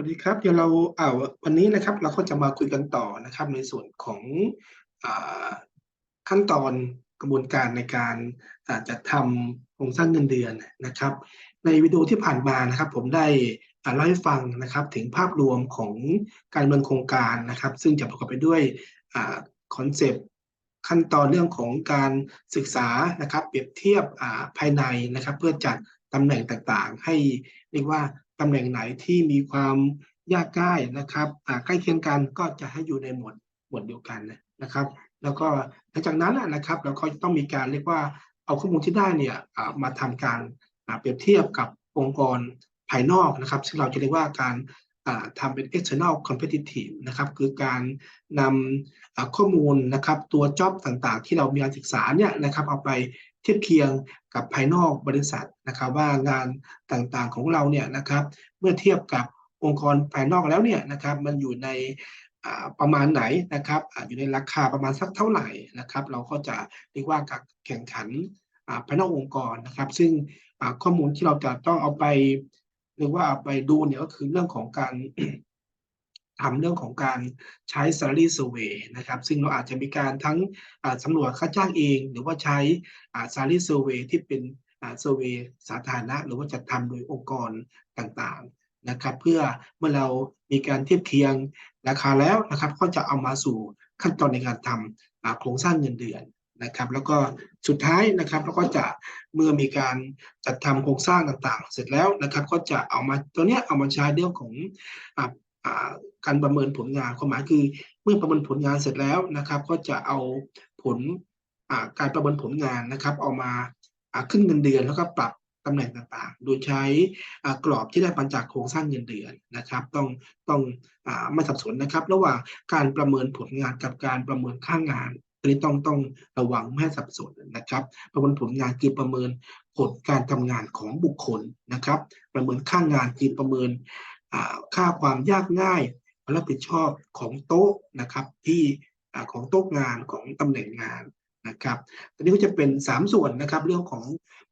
วัสดีครับ เดี๋ยวเราอ่าวันนี้นะครับเราก็จะมาคุยกันต่อนะครับ ในส่วนของอขั้นตอนกระบวนการในการาจัดทำโครงสร้างเงินเดือนนะครับ ในวิดีโอที่ผ่านมานะครับ ผมได้เล่าให้ฟังนะครับถึงภาพรวมของการดำเนินโครงการนะครับ ซึ่งจะประกอบไปด้วยคอนเซปต์ขั้นตอนเรื่องของการศึกษานะครับ เปรียบเทียบภายในนะครับ เพื่อจัดตำแหน่งต่างๆ ให้เรียกว่า ตำแหน่งไหนที่มีความยากง่ายนะครับใกล้เคียงกันก็จะให้อยู่ในหมวดหมวดเดียวกันนะครับ แล้วก็หลังจากนั้นนะครับเราก็ต้องมีการเรียกว่าเอาข้อมูลที่ได้เนี่ยมาทำการเปรียบเทียบกับองค์กรภายนอกนะครับ ซึ่งเราจะเรียกว่าการ ทำเป็น external competitive นะครับคือการนำข้อมูลนะครับตัว job ต่างๆ ที่เรามีการศึกษาเนี่ยนะครับเอาไปเทียบเคียงกับภายนอกบริษัทนะครับว่างานต่างๆของเราเนี่ยนะครับเมื่อเทียบกับองค์กรภายนอกแล้วเนี่ยนะครับมันอยู่ในประมาณไหนนะครับอยู่ในราคาประมาณสักเท่าไหร่นะครับ เราก็จะเรียกว่าการแข่งขันภายนอกองค์กรนะครับ ซึ่งข้อมูลที่เราจะต้องเอาไป หรือว่าไปดูเนี่ยก็คือเรื่องของการทำเรื่องของการใช้ salary survey นะครับ ซึ่งเราอาจจะมีการทั้งสำรวจค่าจ้างเอง หรือว่าใช้ salary survey ที่เป็น survey สาธารณะ หรือว่าจะทำโดยองค์กรต่างๆนะครับ เพื่อเมื่อเรามีการเทียบเคียงราคาแล้วนะครับ ก็จะเอามาสู่ขั้นตอนในการทำโครงสร้างเงินเดือน นะครับแล้วก็สุดท้ายนะครับแล้วก็จะเมื่อมีการจัดทำโครงสร้างต่างๆ เสร็จแล้วนะครับก็จะเอามาตัวเนี้ยเอามาใช้เรื่องของการประเมินผลงานความหมายคือ เมื่อประเมินผลงานเสร็จแล้วนะครับ ก็จะเอาผลการประเมินผลงานนะครับเอามาขึ้นเงินเดือนแล้วก็ปรับตำแหน่งต่างๆ โดยใช้กรอบที่ได้มาจากโครงสร้างเงินเดือนนะครับ ต้องต้องไม่สับสนนะครับ ระหว่างการประเมินผลงานกับการประเมินค่างงาน อันนี้ต้องต้องระวังไม่ให้สับสนนะครับ ประเมินผลงานคือประเมินผลการทำงานของบุคคลนะครับ ประเมินค่างานคือประเมินค่าความยากง่ายรับผิดชอบของโต๊ะนะครับที่ของโต๊ะงานของตำแหน่งงานนะครับอันนี้ก็จะเป็น 3 ส่วนนะครับ เรื่องของ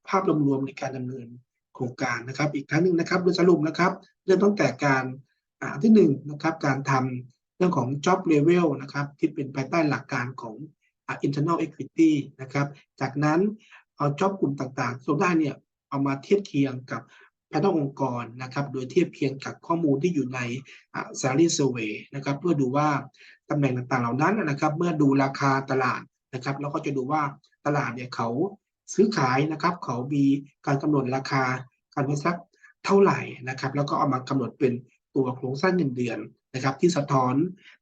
ภาพรวมๆในการดำเนินโครงการนะครับ อีกครั้งหนึ่งนะครับโดยสรุปนะครับ เริ่มตั้งแต่การที่1นนะครับการทำเรื่องของ job level นะครับที่เป็นภายใต้หลักการของ internal equity นะครับจากนั้นเอา job กลุ่มต่างๆส่วนได้เนี่ยเอามาเทียบเคียงกับภายนอกองค์กรนะครับโดยเทียบเคียงกับข้อมูลที่อยู่ใน salary survey นะครับเพื่อดูว่าตำแหน่งต่างๆเหล่านั้นนะครับ เมื่อดูราคาตลาดนะครับแล้วก็จะดูว่าตลาดเนี่ยเขาซื้อขายนะครับ เขามีการกำหนดราคาการไว้สักเท่าไหร่นะครับ แล้วก็เอามากำหนดเป็นตัวโครงสร้างเงินเดือนนะครับ ที่สะท้อน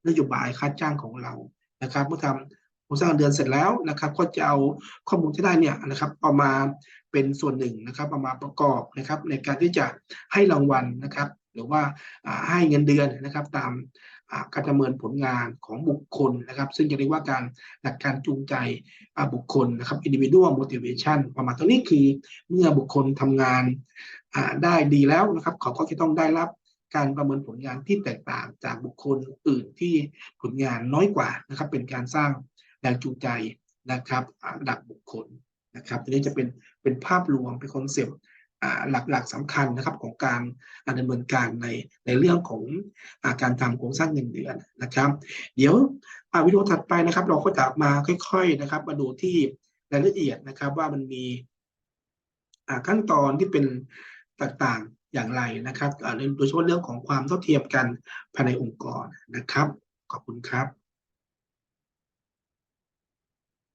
นโยบายค่าจ้างของเรานะครับ เมื่อทำ โครงสร้างเดือนเสร็จแล้วนะครับ ก็จะเอาข้อมูลที่ได้เนี่ยนะครับเอามาเป็นส่วนหนึ่งนะครับเอามาประกอบนะครับ ในการที่จะให้รางวัลนะครับ หรือว่าให้เงินเดือนนะครับตามการประเมินผลงานของบุคคลนะครับ ซึ่งจะเรียกว่าการหลักการจูงใจบุคคลนะครับ individual motivation ประมาณตรงนี้คือเมื่อบุคคลทำงานได้ดีแล้วนะครับ เขาก็จะต้องได้รับการประเมินผลงานที่แตกต่างจากบุคคลอื่นที่ผลงานน้อยกว่านะครับ เป็นการสร้าง แรงจูงใจนะครับระดับบุคคลนะครับทีนี้จะเป็นเป็นภาพรวมเป็นคอนเซปต์หลักๆสำคัญนะครับของการดำเนินการในในเรื่องของอการทำโครงสร้างเงินเดือนนะครับ เดี๋ยววิดีโอถัดไปนะครับ เราก็จะมาค่อยๆนะครับ มาดูที่รายละเอียดนะครับ ว่ามันมีขั้นตอนที่เป็นต่างๆอย่างไรนะครับโดยเฉพาะเรื่องของความเท่าเทียมกันภายในองค์กรนะครับ ขอบคุณครับ